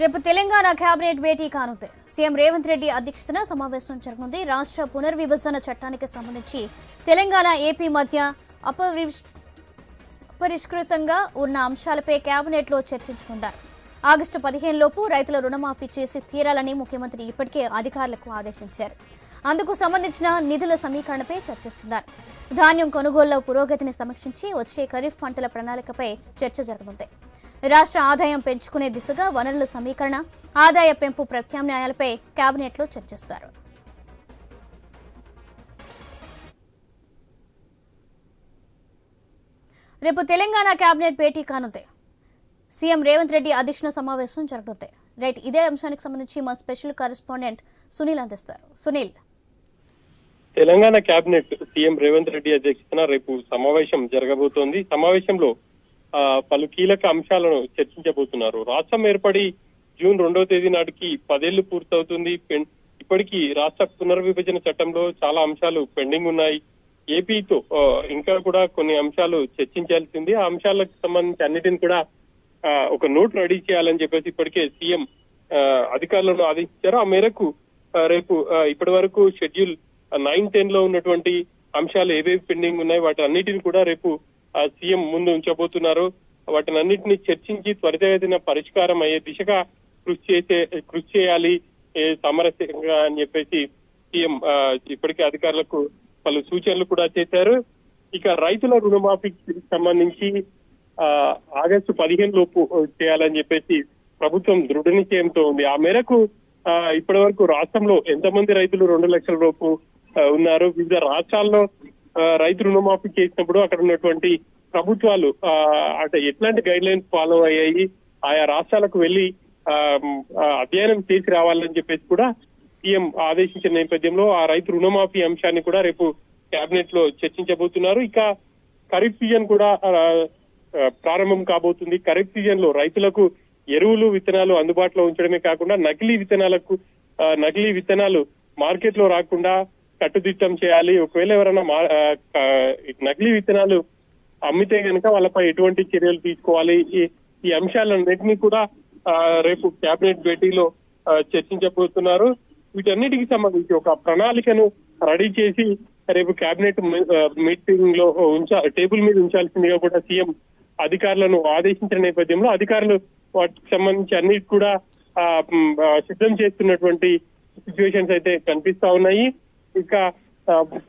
రేపు తెలంగాణ కేబినెట్ భేటీ కానుంది. సీఎం రేవంత్ రెడ్డి అధ్యక్షతన సమావేశం జరగనుంది. రాష్ట్ర పునర్విభజన చట్టానికి సంబంధించి తెలంగాణ ఏపీ మధ్య అపరిష్ అపరిష్కృతంగా ఉన్న అంశాలపై కేబినెట్లో చర్చించుకుంటారు ఆగస్టు పదిహేను లోపు రైతుల రుణమాఫీ చేసి తీరాలని ముఖ్యమంత్రి ఇప్పటికే అధికారులకు ఆదేశించారు. అందుకు సంబంధించిన నిధుల సమీకరణపై చర్చిస్తున్నారు. ధాన్యం కొనుగోలులో పురోగతిని సమీక్షించి వచ్చే ఖరీఫ్ పంటల ప్రణాళికపై చర్చ జరగనుంది. రాష్ట్ర ఆదాయం పెంచుకునే దిశగా వనరుల సమీకరణ ఆదాయ పెంపు ప్రత్యామ్నాయాలపై కేబినెట్లో చర్చిస్తారు. రేపు తెలంగాణ కేబినెట్ భేటీ కానుంది. సీఎం రేవంత్ రెడ్డి అధ్యక్షణ సమావేశం జరగనుంది. రైట్ ఇదే అంశానికి సంబంధించి మా స్పెషల్ కరెస్పాండెంట్ సునీల్ అందిస్తారు. సునీల్ తెలంగాణ కేబినెట్ సీఎం రేవంత్ రెడ్డి అధ్యక్షతన రేపు సమావేశం జరగబోతోంది. సమావేశంలో ఆ, పలు కీలక అంశాలను చర్చించబోతున్నారు. రాష్ట్రం ఏర్పడి జూన్ రెండవ తేదీ నాటికి పదేళ్ళు పూర్తవుతుంది. ఇప్పటికీ రాష్ట్ర పునర్విభజన చట్టంలో చాలా అంశాలు పెండింగ్ ఉన్నాయి. ఏపీతో ఇంకా కూడా కొన్ని అంశాలు చర్చించాల్సింది. ఆ అంశాలకు సంబంధించి అన్నిటిని కూడా ఒక నోట్ రెడీ చేయాలని చెప్పేసి ఇప్పటికే సీఎం ఆ, అధికారులను ఆదేశించారు. ఆ మేరకు రేపు ఇప్పటి వరకు షెడ్యూల్ నైన్ టెన్లో ఉన్నటువంటి అంశాలు ఏవేవి పెండింగ్ ఉన్నాయి వాటి అన్నిటిని కూడా రేపు ఆ, సీఎం ముందు ఉంచబోతున్నారు. వాటిని అన్నింటినీ చర్చించి త్వరితగతిన పరిష్కారం అయ్యే దిశగా కృషి చేసే కృషి చేయాలి ఏ, సామరస్యంగా అని చెప్పేసి సీఎం ఇప్పటికే అధికారులకు పలు సూచనలు కూడా చేశారు. ఇక రైతుల రుణమాఫీకి సంబంధించి ఆ, ఆగస్టు పదిహేను లోపు చేయాలని చెప్పేసి ప్రభుత్వం దృఢ నిశ్చయంతో ఉంది. ఆ మేరకు ఆ, ఇప్పటి వరకు రాష్ట్రంలో ఎంతమంది రైతులు రెండు లక్షల లోపు ఉన్నారు. వివిధ రాష్ట్రాల్లో రైతు రుణమాఫీ చేసినప్పుడు అక్కడ ఉన్నటువంటి ప్రభుత్వాలు ఆ, అంటే ఎట్లాంటి గైడ్ లైన్స్ ఫాలో అయ్యాయి? ఆయా రాష్ట్రాలకు వెళ్ళి ఆ, అధ్యయనం చేసి రావాలని చెప్పేసి కూడా సీఎం ఆదేశించిన నేపథ్యంలో ఆ రైతు రుణమాఫీ అంశాన్ని కూడా రేపు కేబినెట్లో చర్చించబోతున్నారు. ఇక ఖరీఫ్ సీజన్ కూడా ప్రారంభం కాబోతుంది. ఖరీఫ్ సీజన్లో రైతులకు ఎరువులు విత్తనాలు అందుబాటులో ఉంచడమే కాకుండా నకిలీ విత్తనాలకు ఆ, నకిలీ విత్తనాలు మార్కెట్లో రాకుండా కట్టుదిట్టం చేయాలి. ఒకవేళ ఎవరైనా మా- నకిలీ విత్తనాలు అమ్మితే కనుక వాళ్ళపై ఎటువంటి చర్యలు తీసుకోవాలి. ఈ అంశాలన్నింటినీ కూడా రేపు కేబినెట్ భేటీలో చర్చించబోతున్నారు. వీటన్నిటికి సంబంధించి ఒక ప్రణాళికను రెడీ చేసి రేపు కేబినెట్ మీటింగ్లో ఉంచా టేబుల్ మీద ఉంచాల్సిందిగా కూడా సీఎం అధికారులను ఆదేశించిన నేపథ్యంలో అధికారులు వాటికి సంబంధించి అన్నిటి కూడా సిద్ధం చేస్తున్నటువంటి సిచ్యువేషన్స్ అయితే కనిపిస్తా ఉన్నాయి. ఇంకా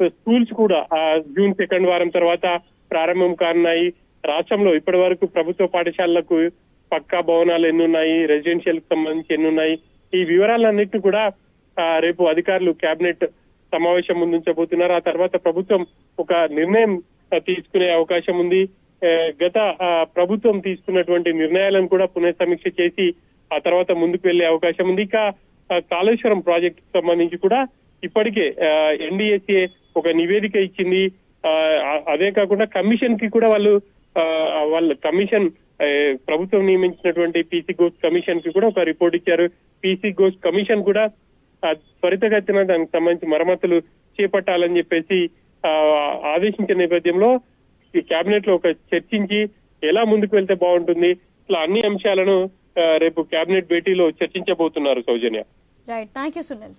స్కూల్స్ కూడా ఆ, జూన్ సెకండ్ వారం తర్వాత ప్రారంభం కానున్నాయి. రాష్ట్రంలో ఇప్పటి వరకు ప్రభుత్వ పాఠశాలలకు పక్కా భవనాలు ఎన్ని ఉన్నాయి రెసిడెన్షియల్కి సంబంధించి ఎన్ని ఉన్నాయి ఈ వివరాలన్నిటిని కూడా రేపు అధికారులు కేబినెట్ సమావేశం ముందుంచబోతున్నారు. ఆ తర్వాత ప్రభుత్వం ఒక నిర్ణయం తీసుకునే అవకాశం ఉంది. గత ఆ, ప్రభుత్వం తీసుకున్నటువంటి నిర్ణయాలను కూడా పునఃసమీక్ష చేసి ఆ తర్వాత ముందుకు వెళ్ళే అవకాశం ఉంది. ఇక కాళేశ్వరం ప్రాజెక్ట్ సంబంధించి కూడా ఇప్పటికే ఎన్డీఎస్ఏ ఒక నివేదిక ఇచ్చింది. ఆ, అదే కాకుండా కమిషన్కి కూడా వాళ్ళు ఆ, వాళ్ళ కమిషన్ ప్రభుత్వం నియమించినటువంటి పీసీ గోస్ కమిషన్కి కూడా ఒక రిపోర్ట్ ఇచ్చారు. పీసీ గోస్ కమిషన్ కూడా త్వరితగతిన దానికి సంబంధించి మరమ్మతులు చేపట్టాలని చెప్పేసి ఆ, ఆదేశించిన నేపథ్యంలో కేబినెట్లో ఒక చర్చించి ఎలా ముందుకు వెళ్తే బాగుంటుంది ఇట్లా అన్ని అంశాలను రేపు కేబినెట్ భేటీలో చర్చించబోతున్నారు Soujanya. Right thank you Sunil